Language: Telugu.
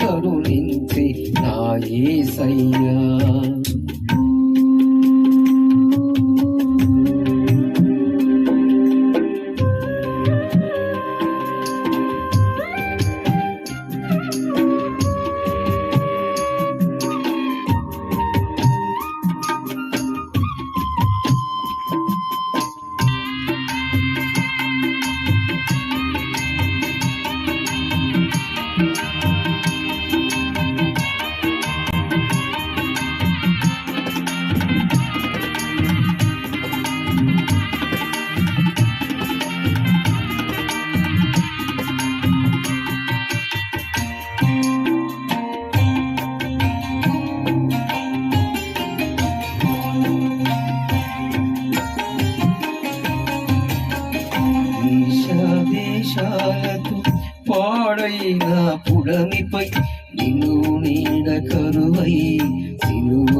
కరుణించి నా ఏసయ్యా. దేశాలకు పాడైన పుడమిపై నిన్ను నీడ కరువై సిలువ